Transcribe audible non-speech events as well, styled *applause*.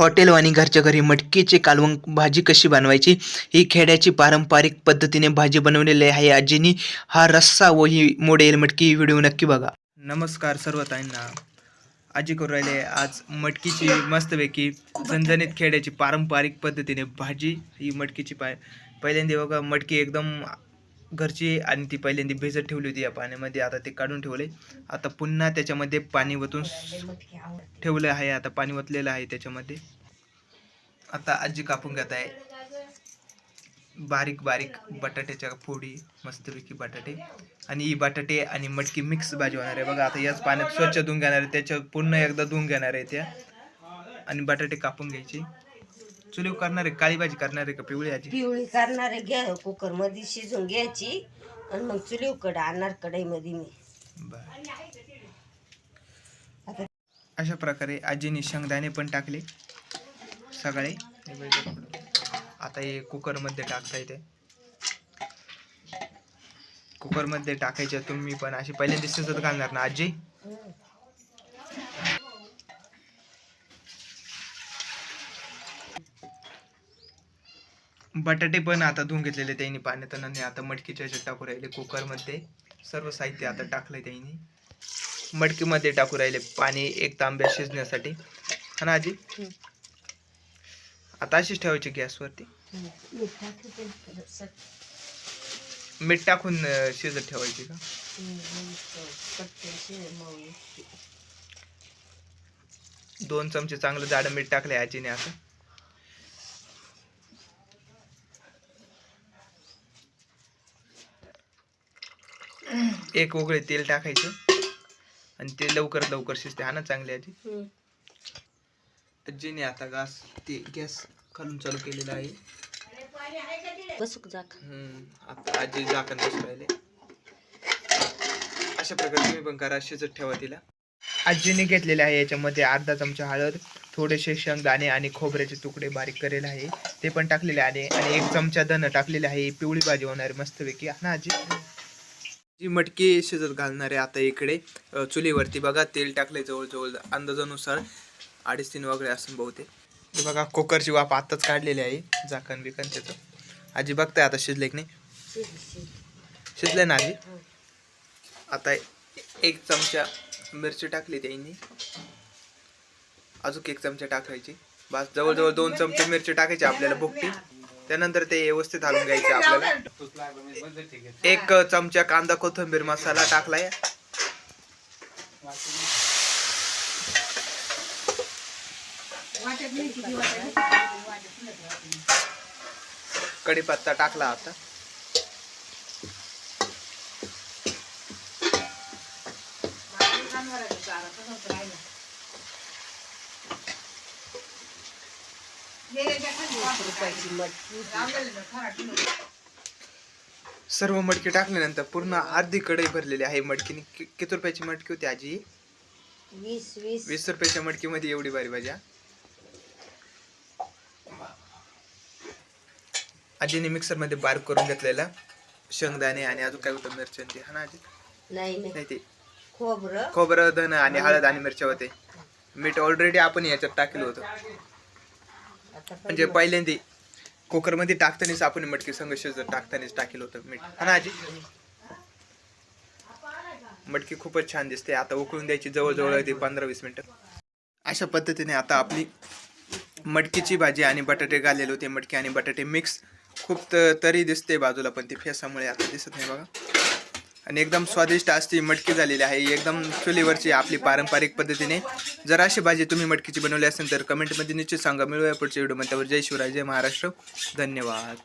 हॉटेलवाणी घरच्या घरी मटकीचे कालवण भाजी कशी बनवायची? ही खेड्याची पारंपरिक पद्धतीने भाजी बनवलेली आहे. आजीनी हा रस्सा व ही मोडेल मटकी ही व्हिडिओ नक्की बघा. नमस्कार सर्व ताईंना. आजी करू राहिले आज मटकीची मस्तपैकी झणझणीत खेड्याची पारंपरिक पद्धतीने भाजी ही मटकीची पाय. पहिल्यांदा बघा मटकी एकदम घरची आणि ती पहिल्यांदा भिजत ठेवली होती या पाण्यामध्ये. आता ते काढून ठेवले. आता पुन्हा त्याच्यामध्ये पाणी वतून ठेवलं आहे. आता पाणी वतलेलं आहे त्याच्यामध्ये. आता आजी कापून घेत आहे. बारीक बारीक बटाट्याच्या फोडी मस्तपैकी बटाटे. आणि ही बटाटे आणि मटकी मिक्स भाजी होणार आहे. बघा आता याच पाण्यात स्वच्छ धुवून घेणार आहे. त्याच्या पुन्हा एकदा धुवून घेणार आहे त्या. आणि बटाटे कापून घ्यायचे. चुलीव करणार आहे काळी भाजी करणार आहे का पिवळी आजी पिवळी करणारे घ्या कुकरमध्ये शिजून घ्यायची. आणि मग चुलीवकडे आणणार कढईमध्ये मी. बर. आता अशा प्रकारे आजीने शेंगदाणे पण टाकले. सगळे. आता हे कुकरमध्ये टाकता येते. कुकरमध्ये टाकायचे तुम्ही पण. अशी पहिल्यांदा शिजत घालणार ना आजी. बटाटे पण आता धुवून घेतलेले त्यांनी पाण्यात आणि आता मटकीच्या ह्याच्यात टाकू राहिले कुकरमध्ये. सर्व साहित्य आता टाकलंय त्यांनी. मटकीमध्ये टाकू राहिले पाणी एक तांब्या शिजण्यासाठी. हा ना आजी. आता अशीच ठेवायची गॅसवरती. मीठ टाकून शिजत ठेवायची का. दोन चमचे चांगलं जाडं मीठ टाकले आजीने असं एक उघडे तेल टाकायचं. आणि ते लवकर लवकर शिजते. हा ना चांगली आजी? हं. आजीने आता गॅस ते गॅस खालून चालू केलेला आहे. बसूक जाक. हम्म, आता आजी झाकण बसू राहिले. अशा प्रकारे तुम्ही पण करा शिजत ठेवा तिला. आजीने घेतलेले आहे याच्यामध्ये अर्धा चमचा हळद थोडेसे शेंगदाणे आणि खोबऱ्याचे तुकडे बारीक करेल आहे. ते पण टाकलेले आहे. आणि एक चमचा धन टाकलेले आहे. पिवळी भाजी होणार आहे मस्तपैकी. हा ना आजी? जी मटकी शिजत घालणार आहे आता इकडे चुलीवरती. बघा तेल टाकले जवळजवळ अंदाजानुसार अडीच तीन वगैरे असून बहुतेक. हे बघा कुकरची वाफ आताच काढलेली आहे. झाकण बिकन त्याचं. आजी बघताय आता शिजले की नाही? शिजले ना आजी? आता एक चमचा मिरची टाकली त्यांनी. अजून एक चमचा टाकायची. बस जवळजवळ दोन चमचे मिरची टाकायची आपल्याला भुकटी. त्यानंतर ते व्यवस्थित घालून घ्यायचे *laughs* आपल्याला. एक चमचा कांदा कोथिंबीर मसाला टाकलाय. कढीपत्ता टाकला आता वीस रुपयाची मटकी सर्व मटकी टाकल्यानंतर पूर्ण अर्धी कढई भरलेली आहे. मटकीने कि- किती रुपयाची मटकी होती आजी? वीस वीस. वीस रुपयाच्या मटकीमध्ये एवढी भारी भाजी हा? आजीने मिक्सरमध्ये बारीक करून घेतलेला शेंगदाणे आणि अजून काय होतं? मिरच्या आणि ते हा ना आजी? नाही नाही. नाही ते. खोबरं. खोबरं धन आणि हळद आणि मिरच्या होते मीठ ऑलरेडी आपण याच्यात टाकलं होतं. म्हणजे पहिल्यांदा कुकरमध्ये टाकतानाच आपण मटकी संघ शिजत टाकतानाच टाकेल होतं मीठ. हा ना आजी? मटकी खूपच छान दिसते. आता उकळून द्यायची जवळजवळ येते पंधरा वीस मिनिटं. अशा पद्धतीने आता आपली मटकीची भाजी आणि बटाटे घालेले होते. मटकी आणि बटाटे मिक्स. खूप तरी दिसते बाजूला पण ती फेसामुळे आता दिसत नाही बघा. आणि एकदम स्वादिष्ट असती मटकी झालेली आहे. एकदम चुलीवरची आपली पारंपरिक पद्धतीने. जर अशी भाजी तुम्ही मटकीची बनवली असेल तर कमेंटमध्ये निश्चित सांगा. मिळूया पुढच्या व्हिडिओमध्ये. त्यावर जय शिवराय जय महाराष्ट्र. धन्यवाद.